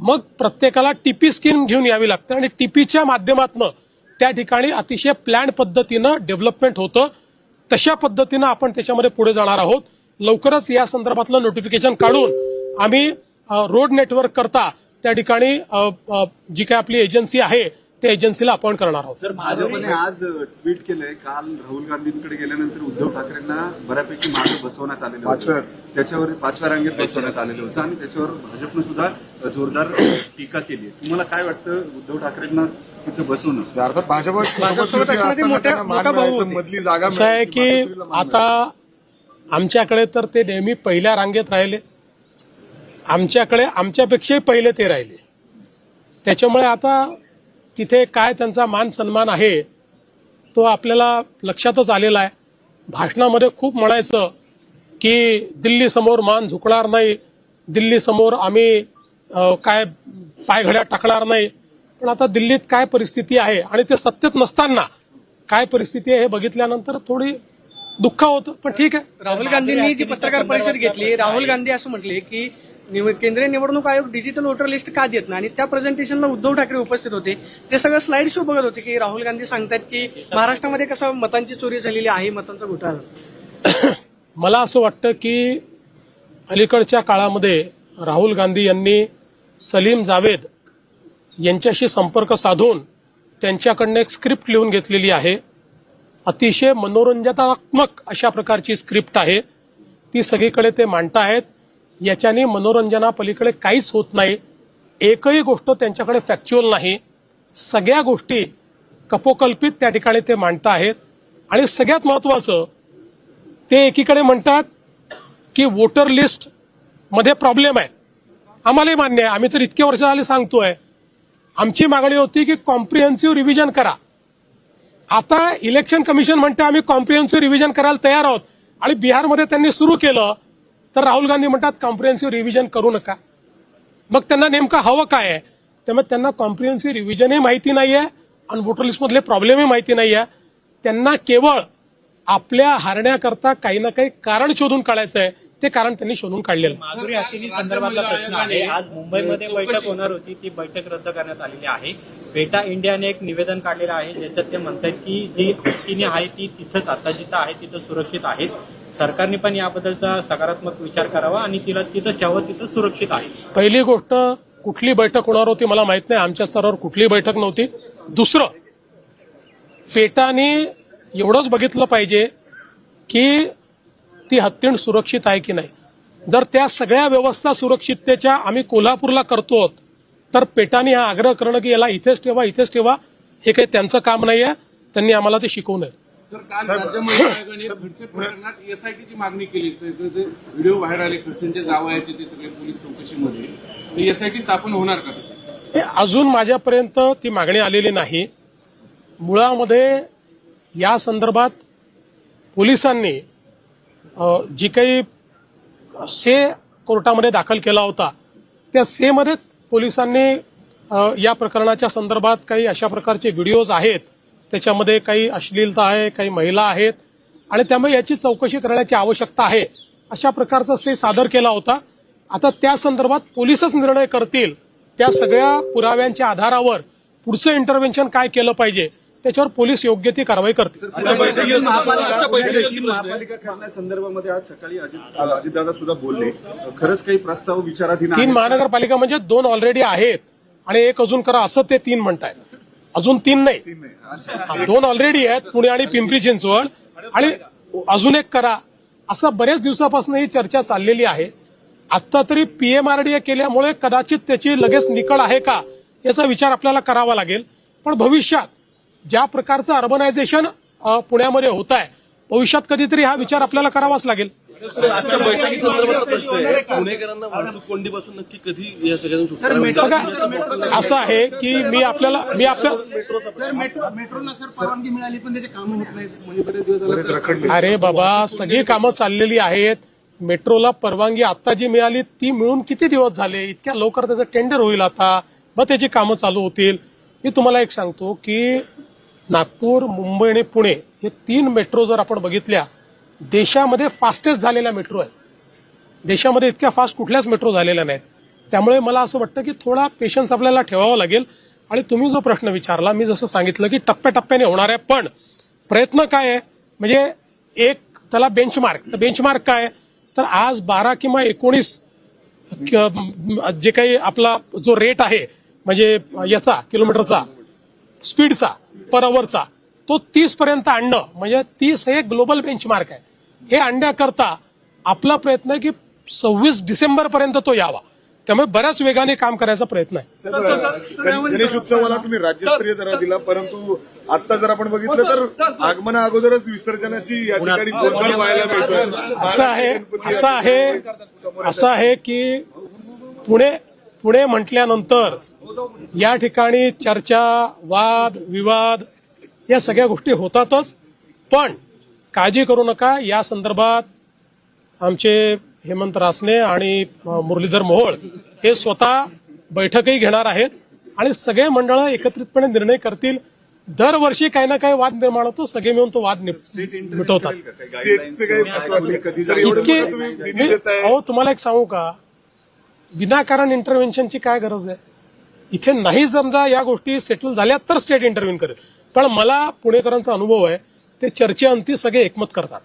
मग प्रत्येकाला TP scheme घेऊन यावी लागते आणि टीपीच्या माध्यमातून त्या ठिकाणी अतिशय प्लॅन पद्धतीनं डेव्हलपमेंट होतं. तशा पद्धतीनं आपण त्याच्यामध्ये पुढे जाणार आहोत. लवकरच या संदर्भातलं नोटिफिकेशन काढून आम्ही रोड नेटवर्क करता त्या ठिकाणी जी काय आपली एजन्सी आहे त्या एजन्सीला अपॉइंट करणार आहोत. सर भाजपने आज ट्विट केलंय. काल राहुल गांधींकडे गेल्यानंतर उद्धव ठाकरेंना बऱ्यापैकी मागे बसवण्यात आलेले होते. त्याच्यावर पाचव्या रांगेत बसवण्यात आलेलं होतं आणि त्याच्यावर भाजपनं सुद्धा जोरदार टीका केली तुम्हाला काय वाटतं उद्धव ठाकरेंना तिथे बसवणं? अर्थात भाजप असं आहे की आता आमच्याकडे तर ते नेहमी पहिल्या रांगेत राहिले. आमच्याकडे आमच्यापेक्षाही पहिले ते राहिले. त्याच्यामुळे आता तिथे काय त्यांचा मान सन्मान आहे तो आपल्याला लक्षातच आलेला आहे. भाषणामध्ये खूप म्हणायचं की दिल्ली समोर मान झुकणार नाही दिल्ली समोर आम्ही काय पायघड्या टाकणार नाही. पण आता दिल्लीत काय परिस्थिती आहे आणि ते सत्तेत नसताना काय परिस्थिती आहे हे बघितल्यानंतर थोडी दुःख होतं पण ठीक आहे. राहुल गांधींनी जी पत्रकार परिषद घेतली राहुल गांधी असं म्हटले की निव- केंद्रीय निवडणूक आयोग डिजिटल वोटर लिस्ट का देत नाही? आणि त्या प्रेझेंटेशनला उद्धव ठाकरे उपस्थित होते. ते सगळं स्लाइड शो बघत होते की राहुल गांधी सांगतात की महाराष्ट्रामध्ये कसं मतांची चोरी झालेली आहे मतांचा घोटाळा. मला असं वाटतं की अलीकडच्या काळामध्ये राहुल गांधी यांनी सलीम जावेद यांच्याशी संपर्क साधून त्यांच्याकडनं एक स्क्रिप्ट लिहून घेतलेली आहे. अतिशय मनोरंजनात्मक अशा प्रकारची स्क्रिप्ट आहे. ती सगळीकडे ते मांडतायत याच्याने मनोरंजनापलीकडे काहीच होत नाही. एकही गोष्ट त्यांच्याकडे फॅक्च्युअल नाही. सगळ्या गोष्टी कपोकल्पित त्या ठिकाणी ते मांडता आहेत. आणि सगळ्यात महत्वाचं ते एकीकडे म्हणतात की वोटर लिस्टमध्ये प्रॉब्लेम आहे. आम्हालाही मान्य आहे. आम्ही तर इतके वर्ष झाले सांगतोय. आमची मागणी होती की कॉम्प्रिहेन्सिव्ह रिव्हिजन करा. आता इलेक्शन कमिशन म्हणते आम्ही कॉम्प्रिहेन्सिव्ह रिव्हिजन करायला तयार आहोत. आणि बिहारमध्ये त्यांनी सुरू केलं. तर राहुल गांधी म्हणतात कॉम्प्रिहेन्सिव्ह रिव्हिजन करू नका. मग त्यांना नेमकं हवं काय आहे? त्यामुळे त्यांना कॉम्प्रिहेन्सिव्ह रिव्हिजनही माहिती नाहीये आणि वोटर लिस्टमधले प्रॉब्लेमही माहिती नाही आहे त्यांना केवळ आपल्या हारण्याकरता काही ना काही कारण शोधून काढायचं आहे. ते कारण त्यांनी शोधून काढलेलं आहे. माधुरी हाकेनी संदर्भातला प्रश्न आहे. आज मुंबईमध्ये बैठक होणार होती ती बैठक रद्द करण्यात आलेली आहे. बेटा इंडियाने एक निवेदन काढलेलं आहे ज्याच्यात ते म्हणतात की जी हत्तीने आहे ती तिथंच आता जिथं आहे तिथं सुरक्षित आहेत सरकारने पण याबद्दलचा सकारात्मक विचार करावा आणि तिला तिथं ठेवं तिथं सुरक्षित आहे. पहिली गोष्ट कुठली बैठक होणार होती मला माहीत नाही. आमच्या स्तरावर कुठली बैठक नव्हती. दुसरं पेटाने एवढंच बघितलं पाहिजे की ती हत्तीण सुरक्षित आहे की नाही. जर त्या सगळ्या व्यवस्था सुरक्षिततेच्या आम्ही कोल्हापूरला करतो तर पेटाने हा आग्रह करणं की याला इथेच ठेवा इथेच ठेवा हे काही त्यांचं काम नाही आहे त्यांनी आम्हाला ते शिकवू नये. सर काल राज्य महिला आयोगाने खडसे प्रकरणात एसआयटीची मागणी केली. व्हिडिओ बाहेर आले खडसेंच्या जावयाचे ते सगळे पोलीस चौकशीमध्ये. एसआयटी स्थापन होणार का? अजून माझ्यापर्यंत ती मागणी आलेली नाही. मुळामध्ये या संदर्भात पोलिसांनी जी काही से कोर्टामध्ये दाखल केला होता त्या सेमध्ये पोलिसांनी या प्रकरणाच्या संदर्भात काही अशा प्रकारचे व्हिडिओज आहेत. त्याच्यामध्ये काही अश्लीलता आहे काही महिला आहेत आणि त्यामुळे याची चौकशी करण्याची आवश्यकता आहे. अशा प्रकारचा से सादर केला होता. आता त्या संदर्भात पोलीसच निर्णय करतील. त्या सगळ्या पुराव्यांच्या आधारावर पुढचं इंटरव्हेन्शन काय केलं पाहिजे? त्याच्यावर पोलीस योग्य ती कारवाई करतील महापालिका महापालिका करण्यासंदर्भामध्ये आज सकाळी अजित अजितदादा सुद्धा बोलले खरंच काही प्रस्ताव विचाराधीन तीन? महानगरपालिका म्हणजे दोन ऑलरेडी आहेत आणि एक अजून करा असं ते तीन म्हणतायत अजून तीन नाही हा, दोन ऑलरेडी आहेत पुणे आणि पिंपरी चिंचवड आणि अजून एक करा असं बऱ्याच दिवसापासून ही चर्चा चाललेली आहे आता तरी पीएमआरडीए केल्यामुळे कदाचित त्याची लगेच निकड आहे का याचा विचार आपल्याला करावा लागेल पण भविष्यात ज्या प्रकारचं अर्बनायझेशन पुण्यामध्ये होत आहे भविष्यात कधीतरी हा विचार आपल्याला करावाच लागेल. आजच्या बैठकीसंदर्भातला प्रश्न आहे. पुणेकरांना वाहतूक कोंडीपासून नक्की कधी या सगळ्यातून सुटका? बघा असं आहे की मी आपल्याला मी आपल्या मेट्रो मेट्रोला सर परवानगी मिळाली पण त्याचे कामं होत नाहीत. म्हणजे बरेच दिवस झाले अरे बाबा सगळी कामं चाललेली आहेत. मेट्रोला परवानगी आता जी मिळाली ती मिळून किती दिवस झाले? इतक्या लवकर त्याचं टेंडर होईल आता. मग त्याची कामं चालू होतील. मी तुम्हाला एक सांगतो की नागपूर मुंबई आणि पुणे हे तीन मेट्रो जर आपण बघितल्या देशामध्ये फास्टेस्ट झालेल्या मेट्रो आहेत. देशामध्ये इतक्या फास्ट कुठल्याच मेट्रो झालेल्या नाहीत. त्यामुळे मला असं वाटतं की थोडा पेशन्स आपल्याला ठेवावा लागेल. आणि तुम्ही जो प्रश्न विचारला मी जसं सांगितलं की टप्प्याटप्प्याने होणार आहे पण प्रयत्न काय आहे? म्हणजे एक त्याला बेंचमार्क तर बेंचमार्क काय? तर आज बारा किंवा एकोणीस जे काही आपला जो रेट आहे म्हणजे याचा किलोमीटरचा स्पीडचा पर अवरचा तो तीस पर्यंत आणणं म्हणजे तीस हे ग्लोबल बेंचमार्क आहे. हे आणण्याकरता आपला प्रयत्न आहे की सव्वीस डिसेंबर पर्यंत तो यावा. त्यामुळे बऱ्याच वेगाने काम करायचा प्रयत्न आहे. गणेश उत्सवाला तुम्ही राज्यस्तरीय दरा दिला परंतु आता जर आपण बघितलं तर आगमना अगोदरच विसर्जनाची या ठिकाणी गोंधळ व्हायला मिळतोय. असं आहे असं आहे असं आहे की पुणे पुणे म्हटल्यानंतर या ठिकाणी चर्चा वाद विवाद या सगळ्या गोष्टी होतातच. पण काळजी करू नका. या संदर्भात आमचे हेमंत रासने आणि मुरलीधर मोहोळ हे स्वतः बैठकही घेणार आहेत आणि सगळे मंडळ एकत्रितपणे निर्णय करतील. दरवर्षी काही ना काही वाद निर्माण होतो. सगळे मिळून तो वाद मिटवतात. इतके अहो तुम्हाला एक सांगू का? विनाकारण इंटरव्हेन्शनची काय गरज आहे? इथे नाही समजा या गोष्टी सेटल झाल्या तर स्टेट इंटरव्ह्यून करेल. पण मला पुणेकरांचा अनुभव आहे ते चर्चेअंती सगळे एकमत करतात.